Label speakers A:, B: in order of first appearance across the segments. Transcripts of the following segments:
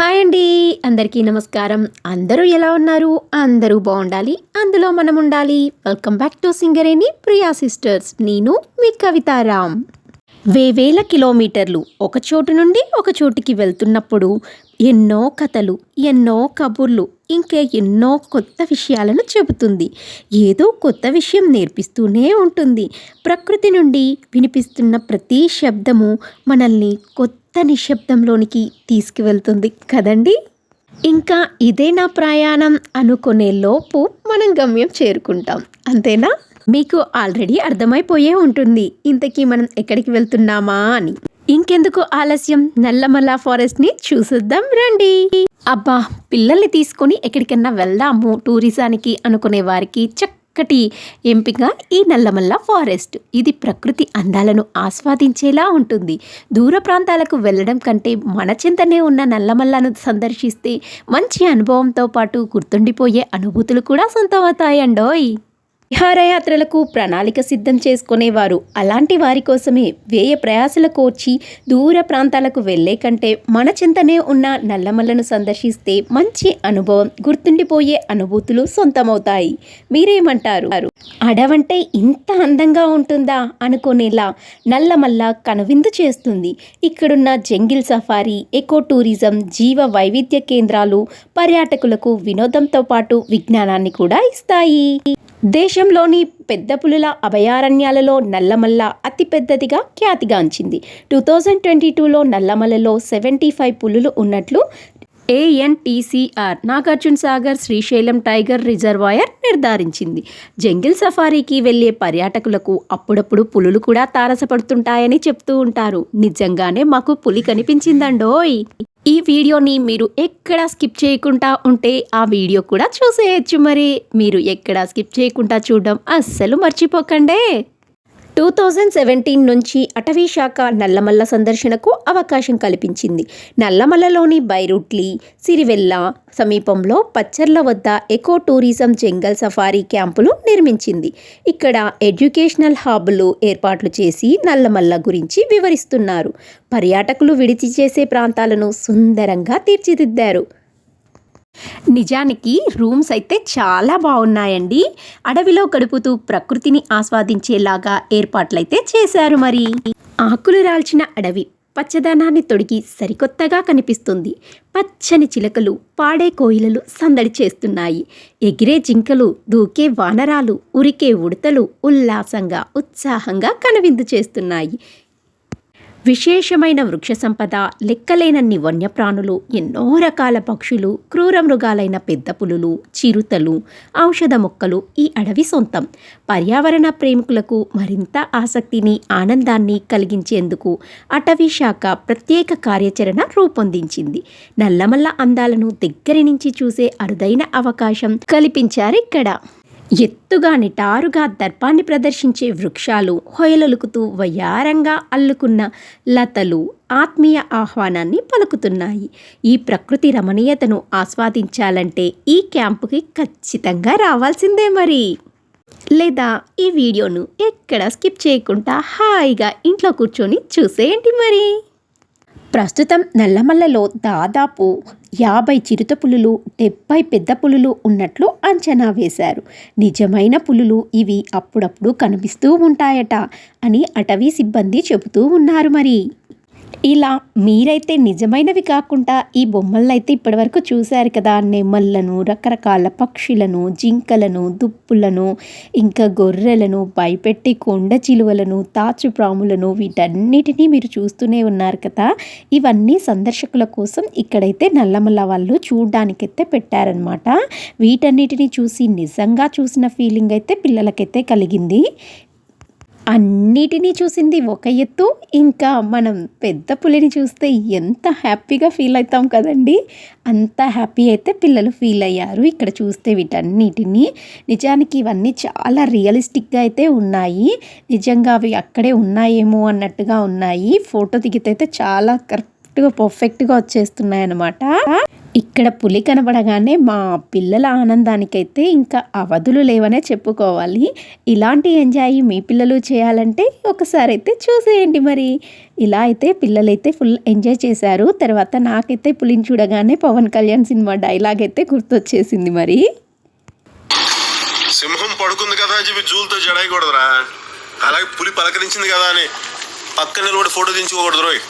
A: Hi అండి. అందరికీ నమస్కారం. అందరూ ఎలా ఉన్నారు? అందరూ బాగుండాలి. అందులో మనం ఉండాలి welcome back to Singareni Priya sisters. నేను మీ కవితారామ్ వేవేల కిలోమీటర్లు ఒక చోటు నుండి ఒక చోటుకి వెళ్తున్నప్పుడు ఎన్నో కథలు ఎన్నో కబుర్లు ఇంకా ఎన్నో కొత్త విషయాలను చెబుతుంది. ఏదో కొత్త విషయం నేర్పిస్తూనే ఉంటుంది. ప్రకృతి నుండి వినిపిస్తున్న ప్రతి శబ్దము మనల్ని కొత్త నిశ్శబ్దంలోనికి తీసుకువెళ్తుంది కదండి? ఇంకా ఇదే నా ప్రయాణం అనుకునే లోపు మనం గమ్యం చేరుకుంటాం అంతేనా? మీకు ఆల్రెడీ అర్థమైపోయే ఉంటుంది ఇంతకీ మనం ఎక్కడికి వెళ్తున్నామా అని. ఇంకెందుకు ఆలస్యం? నల్లమల్ల ఫారెస్ట్ని చూసిద్దాం రండి. అబ్బా పిల్లల్ని తీసుకొని ఎక్కడికన్నా వెళ్దాము టూరిజానికి అనుకునే వారికి చక్కటి ఎంపిక ఈ నల్లమల్ల ఫారెస్ట్. ఇది ప్రకృతి అందాలను ఆస్వాదించేలా ఉంటుంది. దూర ప్రాంతాలకు వెళ్ళడం కంటే మన చింతనే ఉన్న నల్లమల్లను సందర్శిస్తే మంచి అనుభవంతో పాటు గుర్తుండిపోయే అనుభూతులు కూడా సొంతమవుతాయండోయ్. విహారయాత్రలకు ప్రణాళిక సిద్ధం చేసుకునేవారు. అలాంటి వారి కోసమే వ్యయ ప్రయాసల కోర్చి దూర ప్రాంతాలకు వెళ్ళే కంటే మన చింతనే ఉన్న నల్లమల్లను సందర్శిస్తే మంచి అనుభవం గుర్తుండిపోయే అనుభూతులు సొంతమవుతాయి. మీరేమంటారు? అడవంటే ఇంత అందంగా ఉంటుందా? అనుకునేలా నల్లమల్ల కనువిందు చేస్తుంది. ఇక్కడున్న జంగిల్ సఫారీ ఎకో టూరిజం జీవ వైవిధ్య కేంద్రాలు పర్యాటకులకు వినోదంతో పాటు విజ్ఞానాన్ని కూడా ఇస్తాయి. దేశంలోని పెద్ద పులుల అభయారణ్యాలలో నల్లమల్ల అతిపెద్దదిగా ఖ్యాతిగాంచింది. టూ థౌజండ్ ట్వంటీ టూలో నల్లమల్లలో సెవెంటీ ఫైవ్ పులులు ఉన్నట్లు ఏఎన్టీసీఆర్ నాగార్జున సాగర్ శ్రీశైలం టైగర్ రిజర్వాయర్ నిర్ధారించింది. జంగిల్ సఫారీకి వెళ్ళే పర్యాటకులకు అప్పుడప్పుడు పులులు కూడా తారసపడుతుంటాయని చెప్తూ ఉంటారు. నిజంగానే మాకు పులి కనిపించిందండోయ్! ఈ వీడియోని మీరు ఎక్కడ స్కిప్ చేయకుండా ఉంటే ఆ వీడియో కూడా చూసేయచ్చు మరి. మీరు ఎక్కడ స్కిప్ చేయకుండా చూడడం అస్సలు మర్చిపోకండే. టూ థౌజండ్ సెవెంటీన్ నుంచి అటవీ శాఖ నల్లమల్ల సందర్శనకు అవకాశం కల్పించింది. నల్లమల్లలోని బైరుట్లి సిరివెల్ల సమీపంలో పచ్చర్ల వద్ద ఎకో టూరిజం జంగల్ సఫారీ క్యాంపులు నిర్మించింది. ఇక్కడ ఎడ్యుకేషనల్ హబ్లు ఏర్పాట్లు చేసి నల్లమల్ల గురించి వివరిస్తున్నారు. పర్యాటకులు విడిచి చేసే ప్రాంతాలను సుందరంగా తీర్చిదిద్దారు. నిజానికి రూమ్స్ అయితే చాలా బాగున్నాయండి. అడవిలో గడుపుతూ ప్రకృతిని ఆస్వాదించేలాగా ఏర్పాట్లయితే చేశారు మరి. ఆకులు రాల్చిన అడవి పచ్చదనాన్ని తొడిగి సరికొత్తగా కనిపిస్తుంది. పచ్చని చిలకలు పాడే కోయిలలు సందడి చేస్తున్నాయి. ఎగిరే జింకలు దూకే వానరాలు ఉరికే ఉడతలు ఉల్లాసంగా ఉత్సాహంగా కనువిందు చేస్తున్నాయి. విశేషమైన వృక్ష సంపద లెక్కలేనన్ని వన్యప్రాణులు ఎన్నో రకాల పక్షులు క్రూర మృగాలైన పెద్ద పులులు చిరుతలు ఔషధ మొక్కలు ఈ అడవి సొంతం. పర్యావరణ ప్రేమికులకు మరింత ఆసక్తిని ఆనందాన్ని కలిగించేందుకు అటవీ శాఖ ప్రత్యేక కార్యాచరణ రూపొందించింది. నల్లమల్ల అందాలను దగ్గరి నుంచి చూసే అరుదైన అవకాశం కల్పించారు ఇక్కడ. ఎత్తుగా నిటారుగా దర్పాన్ని ప్రదర్శించే వృక్షాలు హొయలొలుకుతూ వయ్యారంగా అల్లుకున్న లతలు ఆత్మీయ ఆహ్వానాన్ని పలుకుతున్నాయి. ఈ ప్రకృతి రమణీయతను ఆస్వాదించాలంటే ఈ క్యాంపుకి ఖచ్చితంగా రావాల్సిందే మరి. లేదా ఈ వీడియోను ఎక్కడ స్కిప్ చేయకుండా హాయిగా ఇంట్లో కూర్చొని చూసేయండి మరి. ప్రస్తుతం నల్లమల్లలో దాదాపు యాభై చిరుత పులులు డెబ్బై పెద్ద పులులు ఉన్నట్లు అంచనా వేశారు. నిజమైన పులులు ఇవి అప్పుడప్పుడు కనిపిస్తూ ఉంటాయట అని అటవీ సిబ్బంది చెబుతూ ఉన్నారు మరి. ఇలా మీరైతే నిజమైనవి కాకుండా ఈ బొమ్మలను అయితే ఇప్పటివరకు చూశారు కదా నెమళ్ళను రకరకాల పక్షులను జింకలను దుప్పులను ఇంకా గొర్రెలను భయపెట్టి కొండ చిలువలను తాచుప్రాములను వీటన్నిటినీ మీరు చూస్తూనే ఉన్నారు కదా. ఇవన్నీ సందర్శకుల కోసం ఇక్కడైతే నల్లమల్ల వాళ్ళు చూడడానికైతే పెట్టారనమాట వీటన్నిటిని చూసి నిజంగా చూసిన ఫీలింగ్ అయితే పిల్లలకైతే కలిగింది. అన్నిటినీ చూసింది ఒక ఎత్తు. ఇంకా మనం పెద్ద పులిని చూస్తే ఎంత హ్యాపీగా ఫీల్ అవుతాం కదండి. అంత హ్యాపీ అయితే పిల్లలు ఫీల్ అయ్యారు. ఇక్కడ చూస్తే వీటన్నిటినీ. నిజానికి ఇవన్నీ చాలా రియలిస్టిక్గా అయితే ఉన్నాయి. నిజంగా అవి అక్కడే ఉన్నాయేమో అన్నట్టుగా ఉన్నాయి. ఫోటో దిగితే అయితే చాలా కరెక్ట్గా పర్ఫెక్ట్గా వచ్చేస్తున్నాయి అనమాట ఇక్కడ పులి కనబడగానే మా పిల్లల ఆనందానికైతే ఇంకా అవధులు లేవనే చెప్పుకోవాలి. ఇలాంటి ఎంజాయ్ మీ పిల్లలు చేయాలంటే ఒకసారి అయితే చూసేయండి మరి. ఇలా అయితే పిల్లలైతే ఫుల్ ఎంజాయ్ చేశారు. తర్వాత నాకైతే పులిని చూడగానే పవన్ కళ్యాణ్ సినిమా డైలాగ్ అయితే గుర్తొచ్చేసింది మరి.
B: సింహం పడుకుంది కదా అని చెప్పి జూలతో జడాయకూడదురా అలాగే పులి పలకరించింది కదా అని పక్కన నిలబడి ఫోటో దించుకోకూడదు రోయ్.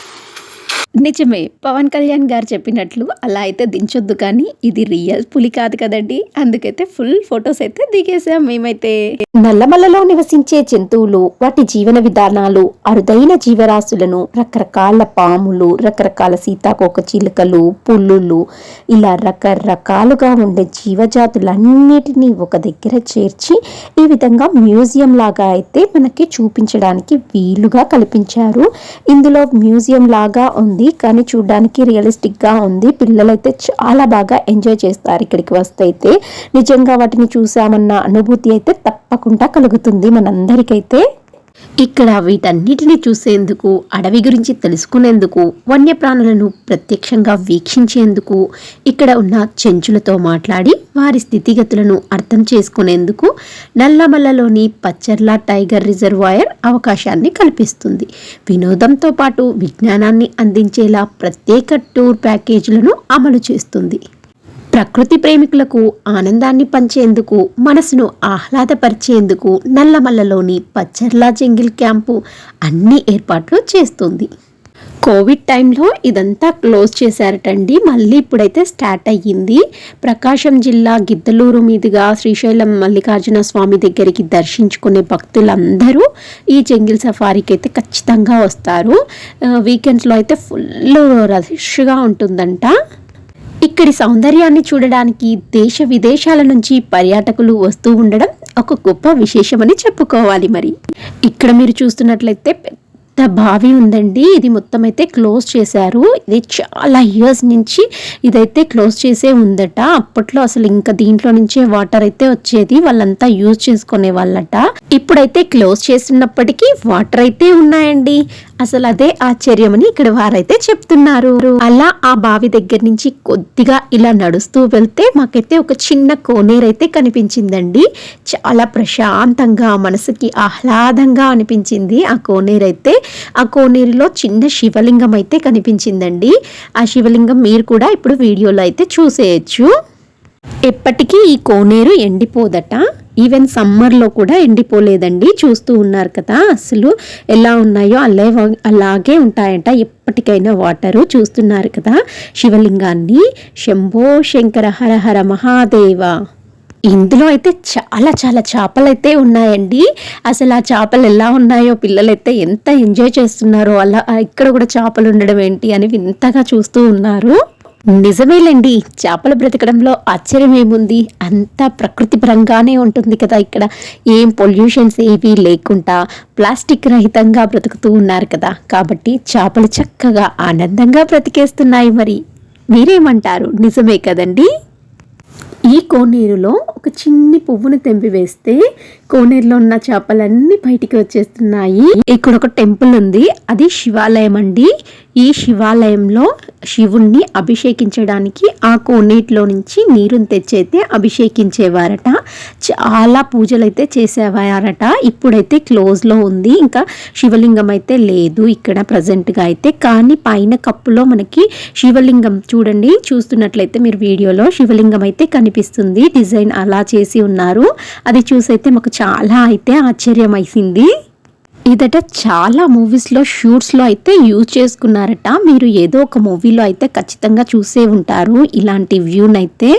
A: నిజమే పవన్ కళ్యాణ్ గారు చెప్పినట్లు అలా అయితే దించొద్దు కానీ ఇది రియల్ పులి కాదు కదండి. అందుకైతే ఫుల్ ఫొటోస్ అయితే దిగేసాం మేమైతే. నల్లమల్లలో నివసించే జంతువులు వాటి జీవన విధానాలు అరుదైన జీవరాశులను రకరకాల పాములు రకరకాల సీతాకోక చిలుకలు పుల్లులు ఇలా రకరకాలుగా ఉండే జీవజాతులన్నిటినీ ఒక దగ్గర చేర్చి ఈ విధంగా మ్యూజియం లాగా అయితే మనకి చూపించడానికి వీలుగా కల్పించారు. ఇందులో మ్యూజియం లాగా ఉంది కానీ చూడడానికి రియలిస్టిక్గా ఉంది. పిల్లలైతే చాలా బాగా ఎంజాయ్ చేస్తారు ఇక్కడికి వస్తే అయితే నిజంగా వాటిని చూసామన్న అనుభూతి అయితే తప్పకుండా కలుగుతుంది మనందరికైతే. ఇక్కడ వీటన్నిటిని చూసేందుకు అడవి గురించి తెలుసుకునేందుకు వన్యప్రాణులను ప్రత్యక్షంగా వీక్షించేందుకు ఇక్కడ ఉన్న చెంచులతో మాట్లాడి వారి స్థితిగతులను అర్థం చేసుకునేందుకు నల్లమల్లలోని పచ్చర్ల టైగర్ రిజర్వాయర్ అవకాశాన్ని కల్పిస్తుంది. వినోదంతో పాటు విజ్ఞానాన్ని అందించేలా ప్రత్యేక టూర్ ప్యాకేజీలను అమలు చేస్తుంది. ప్రకృతి ప్రేమికులకు ఆనందాన్ని పంచేందుకు మనసును ఆహ్లాదపరిచేందుకు నల్లమల్లలోని పచ్చర్లా జంగిల్ క్యాంపు అన్ని ఏర్పాట్లు చేస్తుంది. కోవిడ్ టైంలో ఇదంతా క్లోజ్ చేశారటండి. మళ్ళీ ఇప్పుడైతే స్టార్ట్ అయ్యింది. ప్రకాశం జిల్లా గిద్దలూరు మీదుగా శ్రీశైలం మల్లికార్జున స్వామి దగ్గరికి దర్శించుకునే భక్తులందరూ ఈ జంగిల్ సఫారీకి అయితే ఖచ్చితంగా వస్తారు. వీకెండ్స్లో అయితే ఫుల్ రష్గా ఉంటుందంట. ఇక్కడి సౌందర్యాన్ని చూడడానికి దేశ విదేశాల నుంచి పర్యాటకులు వస్తూ ఉండడం ఒక గొప్ప విశేషమని చెప్పుకోవాలి మరి. ఇక్కడ మీరు చూస్తున్నట్లయితే బావి ఉందండి. ఇది మొత్తం అయితే క్లోజ్ చేశారు. ఇది చాలా ఇయర్స్ నుంచి ఇదైతే క్లోజ్ చేసే ఉందట. అప్పట్లో అసలు ఇంకా దీంట్లో నుంచే వాటర్ అయితే వచ్చేది. వాళ్ళంతా యూజ్ చేసుకునే వాళ్ళట. ఇప్పుడైతే క్లోజ్ చేస్తున్నప్పటికీ వాటర్ అయితే ఉన్నాయండి. అసలు అదే ఆశ్చర్యమని ఇక్కడ వారైతే చెప్తున్నారు. అలా ఆ బావి దగ్గర నుంచి కొద్దిగా ఇలా నడుస్తూ వెళ్తే మాకైతే ఒక చిన్న కోనేరు అయితే కనిపించిందండి. చాలా ప్రశాంతంగా మనసుకి ఆహ్లాదంగా అనిపించింది ఆ కోనేరు అయితే ఆ కోనేరులో చిన్న శివలింగం అయితే కనిపించిందండి. ఆ శివలింగం మీరు కూడా ఇప్పుడు వీడియోలో అయితే చూసేయచ్చు. ఎప్పటికీ ఈ కోనేరు ఎండిపోదట. ఈవెన్ సమ్మర్లో కూడా ఎండిపోలేదండి. చూస్తూ ఉన్నారు కదా అసలు ఎలా ఉన్నాయో అలా అలాగే ఉంటాయంట. ఎప్పటికైనా వాటరు చూస్తున్నారు కదా శివలింగాన్ని. శంభో శంకర హర హర మహాదేవ. ఇందులో అయితే చాలా చాలా చేపలు అయితే ఉన్నాయండి. అసలు ఆ చేపలు ఎలా ఉన్నాయో పిల్లలైతే ఎంత ఎంజాయ్ చేస్తున్నారో అలా ఇక్కడ కూడా చేపలు ఉండడం ఏంటి అని వింతగా చూస్తూ ఉన్నారు. నిజమేలండి చేపలు బ్రతకడంలో ఆశ్చర్యం ఏముంది? అంతా ప్రకృతి పరంగానే ఉంటుంది కదా ఇక్కడ. ఏం పొల్యూషన్స్ ఏవి లేకుండా ప్లాస్టిక్ రహితంగా బ్రతుకుతూ ఉన్నారు కదా. కాబట్టి చేపలు చక్కగా ఆనందంగా బ్రతికేస్తున్నాయి మరి. మీరేమంటారు? నిజమే కదండీ? ఈ కోనేరులో ఒక చిన్ని పువ్వును తెంపి వేస్తే కోనేరులో ఉన్న చేపలన్నీ బయటికి వచ్చేస్తున్నాయి. ఇక్కడ ఒక టెంపుల్ ఉంది. అది శివాలయం అండి. ఈ శివాలయంలో శివుణ్ణి అభిషేకించడానికి ఆ కోనేటిలో నుంచి నీరుని తెచ్చైతే అభిషేకించేవారట. చాలా పూజలు అయితే చేసేవారట. ఇప్పుడైతే క్లోజ్లో ఉంది. ఇంకా శివలింగం అయితే లేదు ఇక్కడ ప్రజెంట్గా అయితే. కానీ పైన కప్పులో మనకి శివలింగం చూడండి. చూస్తున్నట్లయితే మీరు వీడియోలో శివలింగం అయితే కనిపిస్తుంది. డిజైన్ అలా అలా చేసి ఉన్నారు. అది చూసైతే మాకు చాలా అయితే ఆశ్చర్యమైసింది ఇదట చాలా మూవీస్లో షూట్స్లో అయితే యూజ్ చేసుకున్నారట. మీరు ఏదో ఒక మూవీలో అయితే ఖచ్చితంగా చూసే ఉంటారు ఇలాంటి వ్యూనైతే.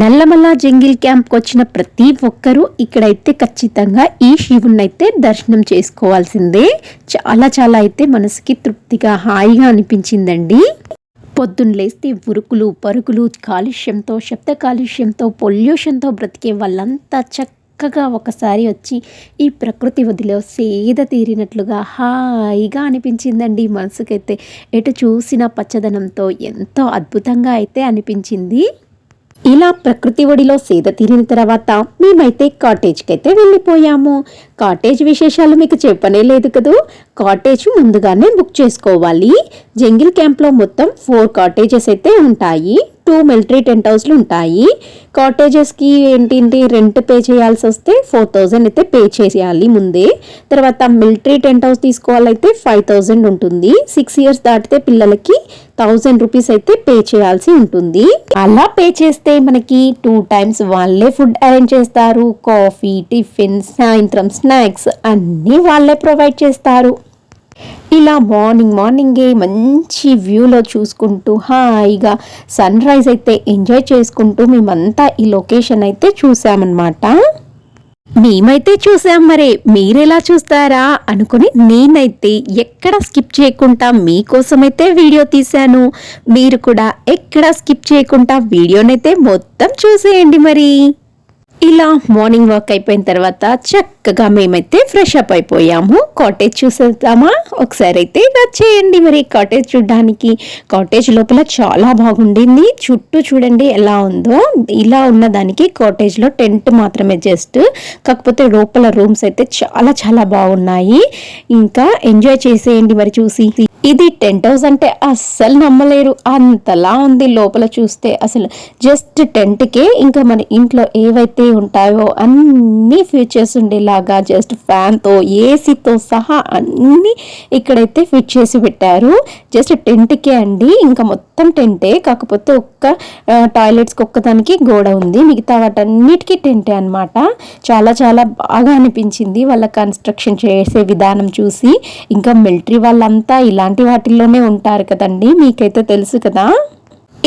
A: నల్లమల్ల జంగిల్ క్యాంప్కి వచ్చిన ప్రతి ఒక్కరూ ఇక్కడైతే ఖచ్చితంగా ఈ శివుణ్ణి అయితే దర్శనం చేసుకోవాల్సిందే. చాలా చాలా అయితే మనసుకి తృప్తిగా హాయిగా అనిపించిందండి. పొద్దున్న లేస్తే ఉరుకులు పరుగులు కాలుష్యంతో శబ్ద కాలుష్యంతో పొల్యూషన్తో బ్రతికే వాళ్ళంతా చక్కగా ఒకసారి వచ్చి ఈ ప్రకృతి వదిలో సేద తీరినట్లుగా హాయిగా అనిపించిందండి. మనసుకైతే ఎటు చూసిన పచ్చదనంతో ఎంతో అద్భుతంగా అయితే అనిపించింది. ఇలా ప్రకృతి ఒడిలో సేద తీరిన తర్వాత మేమైతే కాటేజ్కి అయితే వెళ్ళిపోయాము. కాటేజ్ విశేషాలు మీకు చెప్పనే లేదు కదూ? కాటేజ్ ముందుగానే బుక్ చేసుకోవాలి. జంగిల్ క్యాంప్లో మొత్తం ఫోర్ కాటేజెస్ అయితే ఉంటాయి. టూ మిలిటరీ టెంట్ హౌస్లు ఉంటాయి. కాటేజెస్కి ఏంటి రెంట్ పే చేయాల్సి వస్తే ఫోర్ థౌజండ్ అయితే పే చేయాలి ముందే. తర్వాత మిలిటరీ టెంట్ హౌస్ తీసుకోవాలైతే ఫైవ్ థౌజండ్ ఉంటుంది. సిక్స్ ఇయర్స్ దాటితే పిల్లలకి థౌజండ్ రూపీస్ అయితే పే చేయాల్సి ఉంటుంది. అలా పే చేస్తే మనకి టూ టైమ్స్ వాళ్ళే ఫుడ్ అరేంజ్ చేస్తారు. కాఫీ టిఫిన్ సాయంత్రం స్నాక్స్ అన్నీ వాళ్ళే ప్రొవైడ్ చేస్తారు. ఇలా మార్నింగ్ మార్నింగే మంచి వ్యూలో చూసుకుంటూ హాయిగా సన్ రైజ్ అయితే ఎంజాయ్ చేసుకుంటూ మేమంతా ఈ లొకేషన్ అయితే చూసామన్నమాట. మేమైతే చూసాం మరి మీరెలా చూస్తారా అనుకుని నేనైతే ఎక్కడ స్కిప్ చేయకుండా మీకోసమైతే వీడియో తీశాను. మీరు కూడా ఎక్కడ స్కిప్ చేయకుండా వీడియోనైతే మొత్తం చూసేయండి మరి. ఇలా మార్నింగ్ వాక్ అయిపోయిన తర్వాత చక్కగా మేమైతే ఫ్రెష్ అప్ అయిపోయాము. కాటేజ్ చూసేద్దామా? ఒకసారి అయితే వచ్చేయండి మరి కాటేజ్ చూడడానికి. కాటేజ్ లోపల చాలా బాగుండింది. చుట్టూ చూడండి ఎలా ఉందో. ఇలా ఉన్న దానికి కాటేజ్లో టెంట్ మాత్రమే జస్ట్. కాకపోతే లోపల రూమ్స్ అయితే చాలా చాలా బాగున్నాయి. ఇంకా ఎంజాయ్ చేసేయండి మరి చూసి. ఇది టెంట్ హౌస్ అంటే అస్సలు నమ్మలేరు. అంతలా ఉంది లోపల చూస్తే అసలు. జస్ట్ టెంట్కే ఇంకా మన ఇంట్లో ఏవైతే ఉంటాయో అన్ని ఫీచర్స్ లాగా జస్ట్ ఫ్యాన్తో ఏసీతో సహా అన్ని ఇక్కడైతే ఫిట్ చేసి పెట్టారు. జస్ట్ టెంట్కే అండి. ఇంకా మొత్తం టెంటే. కాకపోతే ఒక్క టాయిలెట్స్కి ఒక్కదానికి గోడ ఉంది. మిగతా వాటన్నిటికీ టెంటే అన్నమాట. చాలా చాలా బాగా అనిపించింది వాళ్ళ కన్స్ట్రక్షన్ చేసే విధానం చూసి. ఇంకా మిలిటరీ వాళ్ళంతా ఇలాంటి వాటిల్లోనే ఉంటారు కదండి. మీకైతే తెలుసు కదా.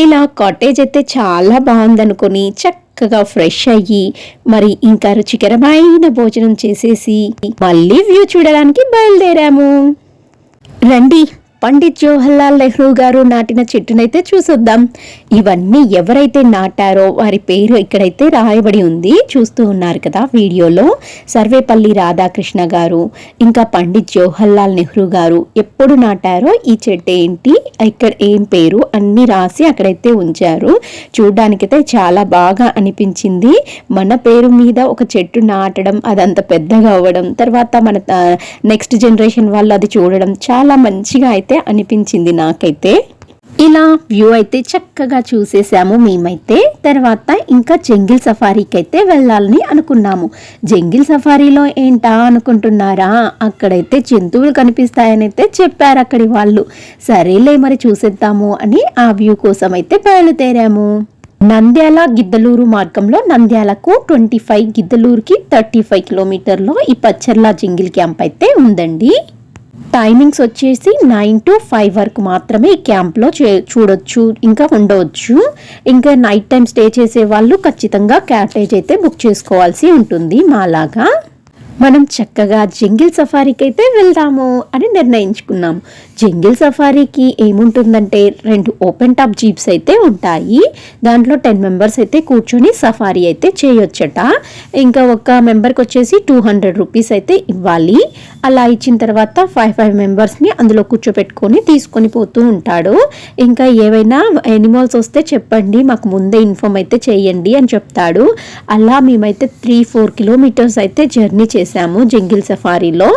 A: ఇలా కాటేజ్ అయితే చాలా బాగుందనుకొని చక్కగా ఫ్రెష్ అయ్యి మరి ఇంకా రుచికరమైన భోజనం చేసేసి మళ్ళీ వ్యూ చూడడానికి బయలుదేరాము. రండి. పండిత్ జవహర్లాల్ నెహ్రూ గారు నాటిన చెట్టునైతే చూసొద్దాం. ఇవన్నీ ఎవరైతే నాటారో వారి పేరు ఇక్కడైతే రాయబడి ఉంది. చూస్తూ ఉన్నారు కదా వీడియోలో. సర్వేపల్లి రాధాకృష్ణ గారు ఇంకా పండిత్ జవహర్లాల్ నెహ్రూ గారు ఎప్పుడు నాటారో ఈ చెట్టు ఏంటి ఇక్కడ ఏం పేరు అన్ని రాసి అక్కడైతే ఉంచారు. చూడ్డానికైతే చాలా బాగా అనిపించింది. మన పేరు మీద ఒక చెట్టు నాటడం అదంత పెద్దగా అవ్వడం తర్వాత మన నెక్స్ట్ జనరేషన్ వాళ్ళు అది చూడడం చాలా మంచిగా అయితే అనిపించింది నాకైతే. ఇలా వ్యూ అయితే చక్కగా చూసేసాము మేమైతే. తర్వాత ఇంకా జంగిల్ సఫారీకి అయితే వెళ్ళాలని అనుకున్నాము. జంగిల్ సఫారీలో ఏంటా అనుకుంటున్నారా? అక్కడైతే జంతువులు కనిపిస్తాయని అయితే చెప్పారు అక్కడి వాళ్ళు. సరేలే మరి చూసేద్దాము అని ఆ వ్యూ కోసం అయితే బయలుదేరాము. నంద్యాల గిద్దలూరు మార్గంలో నంద్యాలకు ట్వంటీ ఫైవ్ గిద్దలూరుకి థర్టీ ఫైవ్ కిలోమీటర్లో ఈ పచ్చర్ల జంగిల్ క్యాంప్ అయితే ఉందండి. టైమింగ్స్ వచ్చేసి నైన్ టు ఫైవ్ వరకు మాత్రమే ఈ క్యాంప్లో చే చూడొచ్చు ఇంకా ఉండవచ్చు ఇంకా నైట్ టైం స్టే చేసే వాళ్ళు ఖచ్చితంగా క్యాటేజ్ అయితే బుక్ చేసుకోవాల్సి ఉంటుంది మాలాగా. మనం చక్కగా జంగిల్ సఫారీకి అయితే వెళ్దాము అని నిర్ణయించుకున్నాం. జంగిల్ సఫారీకి ఏముంటుందంటే రెండు ఓపెన్ టాప్ జీప్స్ అయితే ఉంటాయి. దాంట్లో టెన్ మెంబర్స్ అయితే కూర్చొని సఫారీ అయితే చేయొచ్చట. ఇంకా ఒక మెంబర్కి వచ్చేసి టూ హండ్రెడ్ రూపీస్ అయితే ఇవ్వాలి. అలా ఇచ్చిన తర్వాత ఫైవ్ ఫైవ్ మెంబర్స్ని అందులో కూర్చోపెట్టుకొని తీసుకొని పోతూ ఉంటాడు. ఇంకా ఏవైనా ఎనిమల్స్ వస్తే చెప్పండి మాకు ముందే ఇన్ఫామ్ అయితే చేయండి అని చెప్తాడు. అలా మేమైతే త్రీ ఫోర్ కిలోమీటర్స్ అయితే జర్నీ చేశాము జంగిల్ సఫారీలో.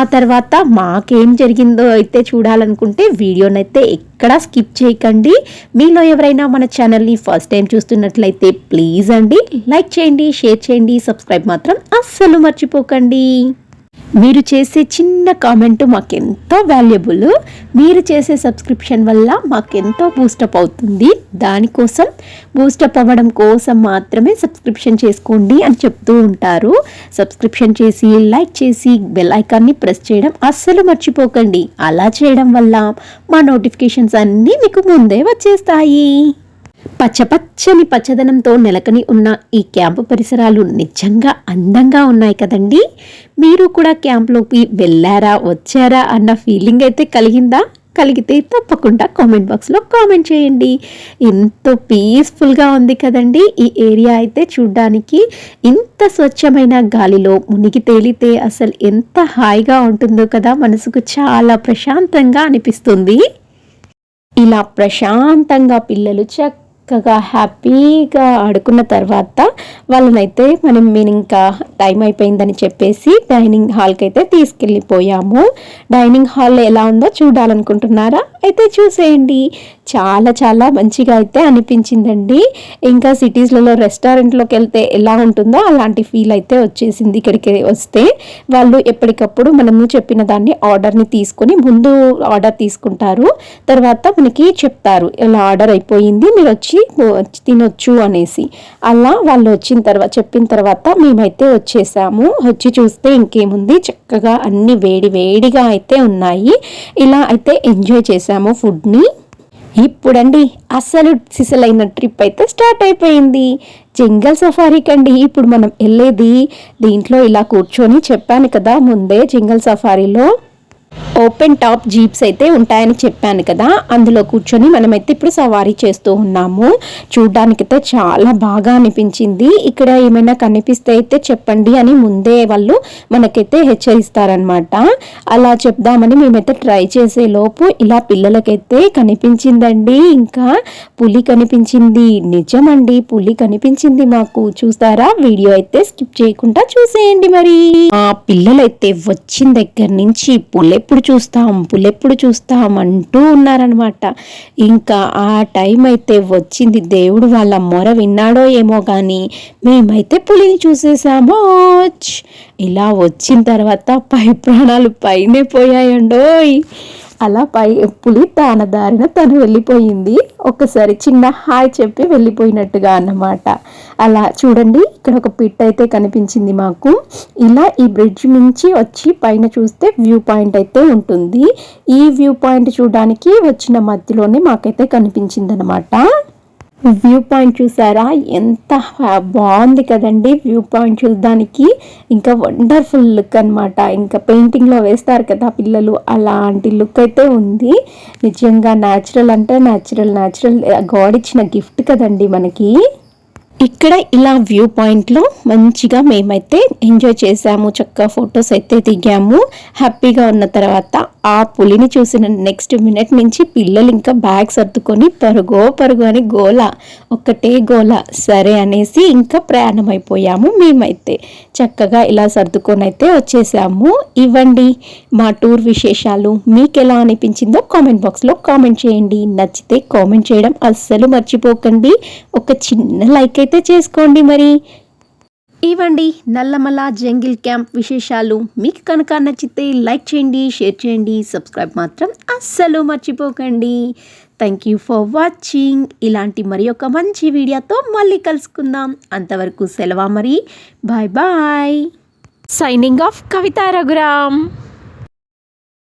A: ఆ తర్వాత మాకేం జరిగిందో అయితే చూ చూడాలనుకుంటే వీడియోనైతే ఎక్కడా స్కిప్ చేయకండి. మీలో ఎవరైనా మన ఛానల్ని ఫస్ట్ టైం చూస్తున్నట్లయితే ప్లీజ్ అండి లైక్ చేయండి షేర్ చేయండి సబ్స్క్రైబ్ మాత్రం అస్సలు మర్చిపోకండి. మీరు చేసే చిన్న కామెంట్ మాకెంతో వాల్యుబుల్ మీరు చేసే సబ్స్క్రిప్షన్ వల్ల మాకెంతో బూస్టప్ అవుతుంది. దానికోసం బూస్టప్ అవ్వడం కోసం మాత్రమే సబ్స్క్రిప్షన్ చేసుకోండి అని చెప్తూ ఉంటారు. సబ్స్క్రిప్షన్ చేసి లైక్ చేసి బెల్ ఐకాన్ని ప్రెస్ చేయడం అస్సలు మర్చిపోకండి. అలా చేయడం వల్ల మా నోటిఫికేషన్స్ అన్నీ మీకు ముందే వచ్చేస్తాయి. పచ్చపచ్చని పచ్చదనంతో నెలకొని ఉన్న ఈ క్యాంపు పరిసరాలు నిజంగా అందంగా ఉన్నాయి కదండి? మీరు కూడా క్యాంప్లోకి వెళ్ళారా వచ్చారా అన్న ఫీలింగ్ అయితే కలిగిందా? కలిగితే తప్పకుండా కామెంట్ బాక్స్లో కామెంట్ చేయండి. ఎంతో పీస్ఫుల్గా ఉంది కదండి ఈ ఏరియా అయితే చూడ్డానికి. ఇంత స్వచ్ఛమైన గాలిలో మునిగి తేలితే అసలు ఎంత హాయిగా ఉంటుందో కదా మనసుకు చాలా ప్రశాంతంగా అనిపిస్తుంది. ఇలా ప్రశాంతంగా పిల్లలు చక్క చక్కగా హ్యాపీగా ఆడుకున్న తర్వాత వాళ్ళనైతే మనం మేము ఇంకా టైం అయిపోయిందని చెప్పేసి డైనింగ్ హాల్కి అయితే తీసుకెళ్ళిపోయాము. డైనింగ్ హాల్ ఎలా ఉందో చూడాలనుకుంటున్నారా? అయితే చూసేయండి. చాలా చాలా మంచిగా అయితే అనిపించిందండి. ఇంకా సిటీస్లలో రెస్టారెంట్లోకి వెళ్తే ఎలా ఉంటుందో అలాంటి ఫీల్ అయితే వచ్చేసింది ఇక్కడికి వస్తే. వాళ్ళు ఎప్పటికప్పుడు మనము చెప్పిన దాన్ని ఆర్డర్ని తీసుకొని ముందు ఆర్డర్ తీసుకుంటారు. తర్వాత మనకి చెప్తారు ఇలా ఆర్డర్ అయిపోయింది మీరు వచ్చి వచ్చి తినొచ్చు అనేసి. అలా వాళ్ళు వచ్చిన తర్వాత చెప్పిన తర్వాత మేమైతే వచ్చేసాము. వచ్చి చూస్తే ఇంకేముంది? చక్కగా అన్ని వేడి వేడిగా అయితే ఉన్నాయి. ఇలా అయితే ఎంజాయ్ చేసాము ఫుడ్ని. ఇప్పుడండి అస్సలు సిసలైన ట్రిప్ అయితే స్టార్ట్ అయిపోయింది. జంగల్ సఫారీకి అండి ఇప్పుడు మనం వెళ్ళేది దీంట్లో ఇలా కూర్చొని చెప్పాను కదా ముందే జంగల్ సఫారీలో ఓపెన్ టాప్ జీప్స్ అయితే ఉంటాయని చెప్పాను కదా. అందులో కూర్చొని మనమైతే ఇప్పుడు సవారీ చేస్తూ ఉన్నాము. చూడ్డానికైతే చాలా బాగా అనిపించింది. ఇక్కడ ఏమైనా కనిపిస్తే అయితే చెప్పండి అని ముందే వాళ్ళు మనకైతే హెచ్చరిస్తారనమాట అలా చెప్దామని మేమైతే ట్రై చేసే లోపు ఇలా పిల్లలకైతే కనిపించిందండి. ఇంకా పులి కనిపించింది. నిజమండి పులి కనిపించింది మాకు. చూస్తారా? వీడియో అయితే స్కిప్ చేయకుండా చూసేయండి మరి. ఆ పిల్లలైతే వచ్చిన దగ్గర నుంచి పులి ఎప్పుడు చూస్తాం పులెప్పుడు చూస్తాం అంటూ ఉన్నారనమాట ఇంకా ఆ టైం అయితే వచ్చింది. దేవుడు వాళ్ళ మొర విన్నాడో ఏమో కానీ మేమైతే పులిని చూసేసామో. ఇలా వచ్చిన తర్వాత పై ప్రాణాలు పైనే పోయాయండోయ్. అలా పై పులి తన దారిన తను వెళ్ళిపోయింది. ఒక్కసారి చిన్న హాయ్ చెప్పి వెళ్ళిపోయినట్టుగా అన్నమాట. అలా చూడండి ఇక్కడ ఒక పిట్ అయితే కనిపించింది మాకు. ఇలా ఈ బ్రిడ్జ్ నుంచి వచ్చి పైన చూస్తే వ్యూ పాయింట్ అయితే ఉంటుంది. ఈ వ్యూ పాయింట్ చూడడానికి వచ్చిన మధ్యలోనే మాకైతే కనిపించింది అనమాట వ్యూ పాయింట్ చూసారా? ఎంత బాగుంది కదండి వ్యూ పాయింట్ చూడడానికి. ఇంకా వండర్ఫుల్ లుక్ అనమాట ఇంకా పెయింటింగ్లో వేస్తారు కదా పిల్లలు అలాంటి లుక్ అయితే ఉంది. నిజంగా న్యాచురల్ అంటే న్యాచురల్ న్యాచురల్. గాడ్ ఇచ్చిన గిఫ్ట్ కదండి మనకి. ఇక్కడ ఇలా వ్యూ పాయింట్లో మంచిగా మేమైతే ఎంజాయ్ చేసాము చక్కగా ఫొటోస్ అయితే దిగాము. హ్యాపీగా ఉన్న తర్వాత ఆ పులిని చూసిన నెక్స్ట్ మినిట్ నుంచి పిల్లలు ఇంకా బ్యాగ్ సర్దుకొని పరుగో పరుగు అని గోల ఒక్కటే గోల సరే అనేసి ఇంకా ప్రయాణం అయిపోయాము మేమైతే. చక్కగా ఇలా సర్దుకొని అయితే వచ్చేసాము. ఇవ్వండి మా టూర్ విశేషాలు. మీకు ఎలా అనిపించిందో కామెంట్ బాక్స్లో కామెంట్ చేయండి. నచ్చితే కామెంట్ చేయడం అస్సలు మర్చిపోకండి. ఒక చిన్న లైక్ అయితే చేసుకోండి మరి. ఇవ్వండి నల్లమల జంగిల్ క్యాంప్ విశేషాలు. మీకు కనుక నచ్చితే లైక్ చేయండి షేర్ చేయండి సబ్స్క్రైబ్ మాత్రం అస్సలు మర్చిపోకండి. థ్యాంక్ యూ ఫర్ వాచింగ్ ఇలాంటి మరి ఒక మంచి వీడియోతో మళ్ళీ కలుసుకుందాం. అంతవరకు సెలవా మరి? Bye bye signing off Kavitha Raghuram